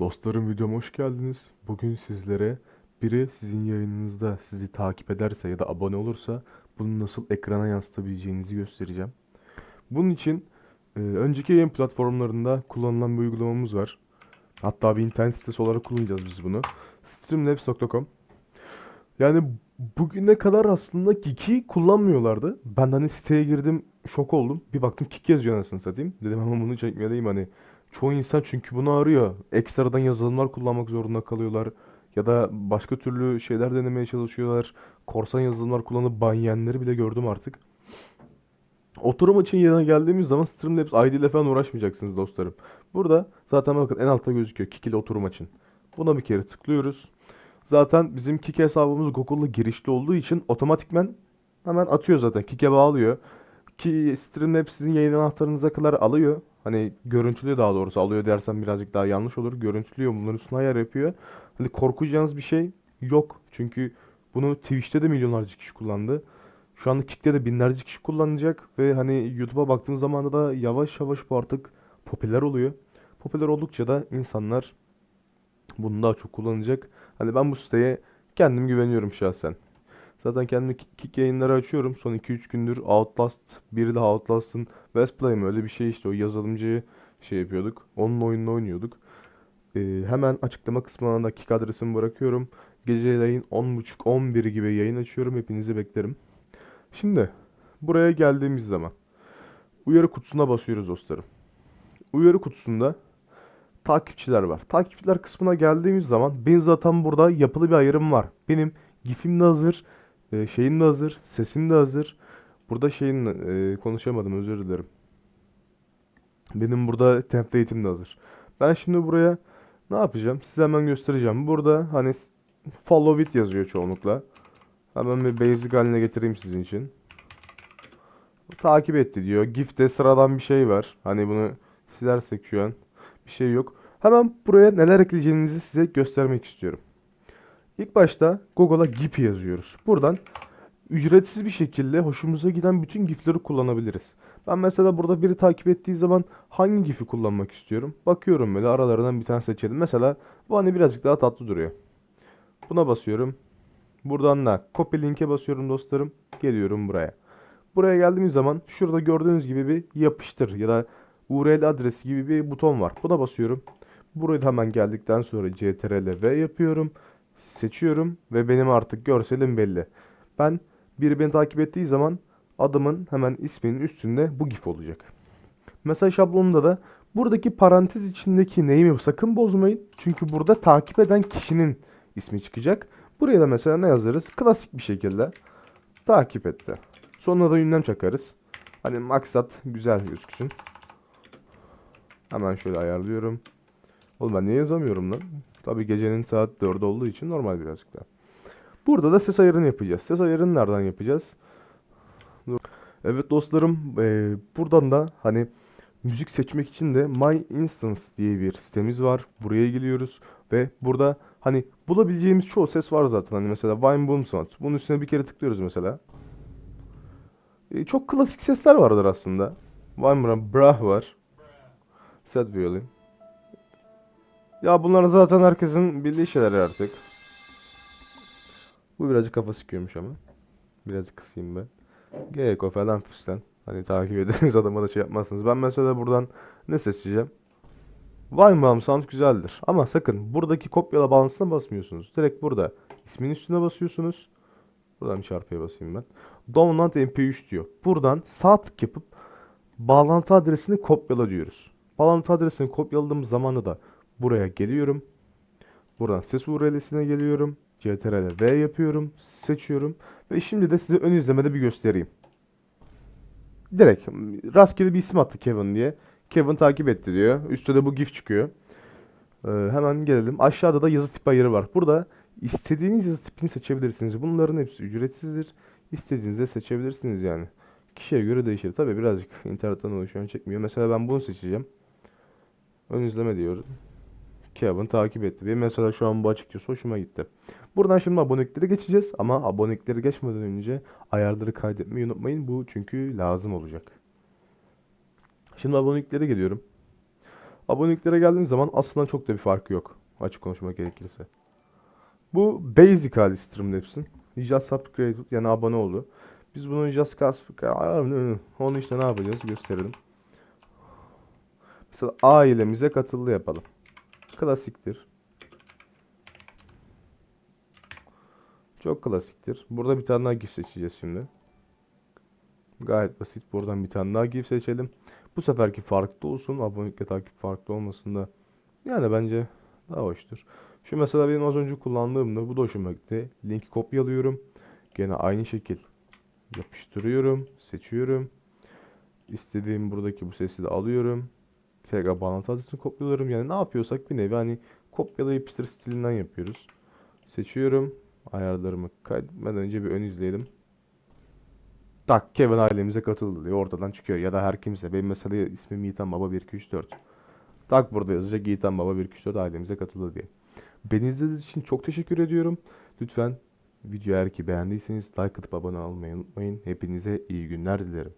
Dostlarım videoma hoş geldiniz. Bugün sizlere biri sizin yayınınızda sizi takip ederse ya da abone olursa bunu nasıl ekrana yansıtabileceğinizi göstereceğim. Bunun için e, önceki yayın platformlarında kullanılan bir uygulamamız var. Hatta bir internet sitesi olarak kullanacağız biz bunu. Streamlabs.com Yani bugüne kadar aslında Kiki kullanmıyorlardı. Ben hani siteye girdim şok oldum. Bir baktım Kiki yazıyor anasını satayım. Dedim ama bunu çekmeliyim hani. Çoğu insan çünkü bunu arıyor. Ekstradan yazılımlar kullanmak zorunda kalıyorlar. Ya da başka türlü şeyler denemeye çalışıyorlar. Korsan yazılımlar kullanıp ban yiyenleri bile gördüm artık. Oturum için yerine geldiğimiz zaman Streamlabs ID ile falan uğraşmayacaksınız dostlarım. Burada zaten bakın en altta gözüküyor Kikili oturum için. Buna bir kere tıklıyoruz. Zaten bizim Kik hesabımız Google'la girişli olduğu için otomatikmen hemen atıyor zaten. Kik'e bağlıyor. Ki Streamlabs sizin yayın anahtarınıza kadar alıyor. Hani görüntülüyor daha doğrusu. Alıyor dersem birazcık daha yanlış olur. Görüntülüyor. Bunların üstüne ayar yapıyor. Hani korkacağınız bir şey yok. Çünkü bunu Twitch'te de milyonlarca kişi kullandı. Şu anda Kick'te de binlerce kişi kullanacak. Ve hani YouTube'a baktığınız zaman da yavaş yavaş bu artık popüler oluyor. Popüler oldukça da insanlar bunu daha çok kullanacak. Hani ben bu siteye kendim güveniyorum şahsen. Zaten kendimi kick yayınları açıyorum. Son 2-3 gündür Outlast, biri de Outlast'ın West Play mi öyle bir şey işte o yazılımcıyı şey yapıyorduk. Onun oyununu oynuyorduk. Ee, hemen açıklama kısmına da kick adresimi bırakıyorum. Geceleyin 10.30-11 gibi yayın açıyorum. Hepinizi beklerim. Şimdi buraya geldiğimiz zaman uyarı kutusuna basıyoruz dostlarım. Uyarı kutusunda takipçiler var. Takipçiler kısmına geldiğimiz zaman benim zaten burada yapılı bir ayrım var. Benim GIF'im de hazır, e, şeyim de hazır, sesim de hazır. Burada şeyin e, konuşamadım özür dilerim. Benim burada template'im de hazır. Ben şimdi buraya ne yapacağım? Size hemen göstereceğim. Burada hani follow it yazıyor çoğunlukla. Hemen bir basic haline getireyim sizin için. Takip etti diyor. GIF'te sıradan bir şey var. Hani bunu silersek şu an bir şey yok. Hemen buraya neler ekleyeceğinizi size göstermek istiyorum. İlk başta Google'a GIF yazıyoruz. Buradan ücretsiz bir şekilde hoşumuza giden bütün GIF'leri kullanabiliriz. Ben mesela burada biri takip ettiği zaman hangi GIF'i kullanmak istiyorum? Bakıyorum böyle aralarından bir tane seçelim. Mesela bu hani birazcık daha tatlı duruyor. Buna basıyorum. Buradan da copy link'e basıyorum dostlarım. Geliyorum buraya. Buraya geldiğimiz zaman şurada gördüğünüz gibi bir yapıştır ya da URL adresi gibi bir buton var. Buna basıyorum. Buraya hemen geldikten sonra CTRL V yapıyorum. Seçiyorum ve benim artık görselim belli. Ben biri beni takip ettiği zaman adımın hemen isminin üstünde bu GIF olacak. Mesaj şablonunda da buradaki parantez içindeki neyimi sakın bozmayın. Çünkü burada takip eden kişinin ismi çıkacak. Buraya da mesela ne yazarız? Klasik bir şekilde takip etti. Sonuna da ünlem çakarız. Hani maksat güzel gözüksün. Hemen şöyle ayarlıyorum. Oğlum ben niye yazamıyorum lan? Tabii gecenin saat 4 olduğu için normal birazcık daha. Burada da ses ayarını yapacağız. Ses ayarını nereden yapacağız? Dur. Evet dostlarım, eee, buradan da hani müzik seçmek için de My Instance diye bir sitemiz var. Buraya geliyoruz ve burada hani bulabileceğimiz çoğu ses var zaten. Hani mesela Wine Boom Sound. Bunun üstüne bir kere tıklıyoruz mesela. E, çok klasik sesler vardır aslında. Wine Brah var. Sad Violin. Ya bunlar zaten herkesin bildiği şeyler artık. Bu birazcık kafa sıkıyormuş ama. Birazcık kısayım ben. Gerek o falan fistan. Hani takip ederiz adama da şey yapmazsınız. Ben mesela buradan ne seçeceğim? Weinbaum Sound güzeldir. Ama sakın buradaki kopyala bağlantısına basmıyorsunuz. Direkt burada ismin üstüne basıyorsunuz. Buradan bir çarpıya basayım ben. Download MP3 diyor. Buradan sağ tık yapıp bağlantı adresini kopyala diyoruz. Bağlantı adresini kopyaladığım zaman da buraya geliyorum. Buradan ses URL'sine geliyorum. CTRL V yapıyorum. Seçiyorum. Ve şimdi de size ön izlemede bir göstereyim. Direkt rastgele bir isim attı Kevin diye. Kevin takip etti diyor. Üstte de bu GIF çıkıyor. Ee, hemen gelelim. Aşağıda da yazı tip ayarı var. Burada istediğiniz yazı tipini seçebilirsiniz. Bunların hepsi ücretsizdir. İstediğinizde seçebilirsiniz yani. Kişiye göre değişir. Tabi birazcık internetten oluşan çekmiyor. Mesela ben bunu seçeceğim. Ön izleme diyorum. Kevin takip etti. Ve mesela şu an bu açıkçası hoşuma gitti. Buradan şimdi abonelikleri geçeceğiz. Ama abonelikleri geçmeden önce ayarları kaydetmeyi unutmayın. Bu çünkü lazım olacak. Şimdi aboneliklere geliyorum. Aboneliklere geldiğim zaman aslında çok da bir farkı yok. Açık konuşmak gerekirse. Bu basic hali stream'in hepsinin. Just subscribe yani abone oldu. Biz bunu just subscribe onu işte ne yapacağız gösterelim. Mesela ailemize katıldı yapalım. Klasiktir. Çok klasiktir. Burada bir tane daha GIF seçeceğiz şimdi. Gayet basit. Buradan bir tane daha GIF seçelim. Bu seferki farklı olsun. Abonelikle takip farklı olmasında. Yani bence daha hoştur. Şu mesela benim az önce kullandığımda bu da hoşuma gitti. Linki kopyalıyorum. Gene aynı şekil yapıştırıyorum. Seçiyorum. İstediğim buradaki bu sesi de alıyorum. Tekrar bağlantı adresini kopyalıyorum. Yani ne yapıyorsak bir nevi hani kopyala yapıştır stilinden yapıyoruz. Seçiyorum. Ayarlarımı kaydetmeden önce bir ön izleyelim. Tak Kevin ailemize katıldı diyor. Ortadan çıkıyor. Ya da her kimse. Benim mesela ismim Yiğitan Baba 1234. Tak burada yazacak Yiğitan Baba 1234 ailemize katıldı diye. Beni izlediğiniz için çok teşekkür ediyorum. Lütfen video eğer ki beğendiyseniz like atıp abone olmayı unutmayın. Hepinize iyi günler dilerim.